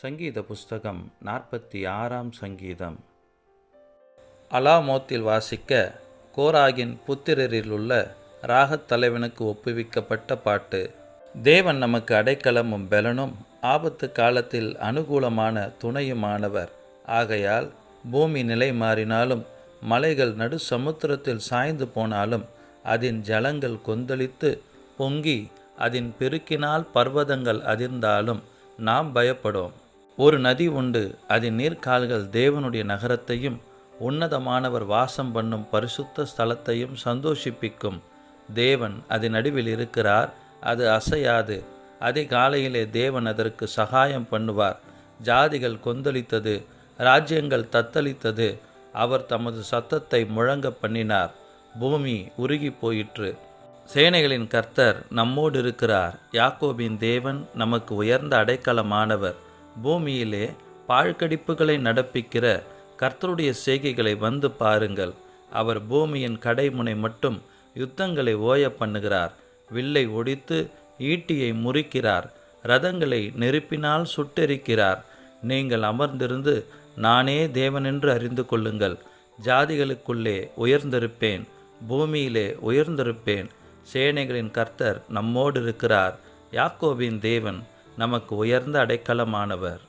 சங்கீத புஸ்தகம் நாற்பத்தி ஆறாம் சங்கீதம். அலாமோத்தில் வாசிக்க கோராகின் புத்திரரில் உள்ள ராகத் தலைவனுக்கு ஒப்புவிக்கப்பட்ட பாட்டு தேவன் நமக்கு அடைக்கலமும் பெலனும் ஆபத்து காலத்தில் அனுகூலமான துணையுமானவர். ஆகையால் பூமி நிலை மாறினாலும் மலைகள் நடு சமுத்திரத்தில் சாய்ந்து போனாலும் அதன் ஜலங்கள் கொந்தளித்து பொங்கி அதன் பெருக்கினால் பர்வதங்கள் அதிர்ந்தாலும் நாம் பயப்படும். ஒரு நதி உண்டு. அதன் நீர்க்கால்கள் தேவனுடைய நகரத்தையும் உன்னதமானவர் வாசம் பண்ணும் பரிசுத்த ஸ்தலத்தையும் சந்தோஷிப்பிக்கும். தேவன் அதன் நடுவில் இருக்கிறார் அது அசையாது. அதிகாலையிலே தேவன் அதற்கு சகாயம் பண்ணுவார். ஜாதிகள் கொந்தளித்தது ராஜ்யங்கள் தத்தளித்தது அவர் தமது சத்தத்தை முழங்க பண்ணினார். பூமி உருகி போயிற்று. சேனைகளின் கர்த்தர் நம்மோடு இருக்கிறார். யாக்கோபின் தேவன் நமக்கு உயர்ந்த அடைக்கலமானவர். பூமியிலே பாழ்கடிப்புகளை நடப்பிக்கிற கர்த்தருடைய செய்கைகளை வந்து பாருங்கள். அவர் பூமியின் கடைமுனை மட்டும் யுத்தங்களை ஓய பண்ணுகிறார். வில்லை ஒடித்து ஈட்டியை முறிக்கிறார். ரதங்களை நெருப்பினால் சுட்டெரிக்கிறார். நீங்கள் அமர்ந்திருந்து நானே தேவனென்று அறிந்து கொள்ளுங்கள். ஜாதிகளுக்குள்ளே உயர்ந்திருப்பேன். பூமியிலே உயர்ந்திருப்பேன். சேனைகளின் கர்த்தர் நம்மோடு இருக்கிறார். யாக்கோவின் தேவன் நமக்கு உயர்ந்த அடைக்கலமானவர்.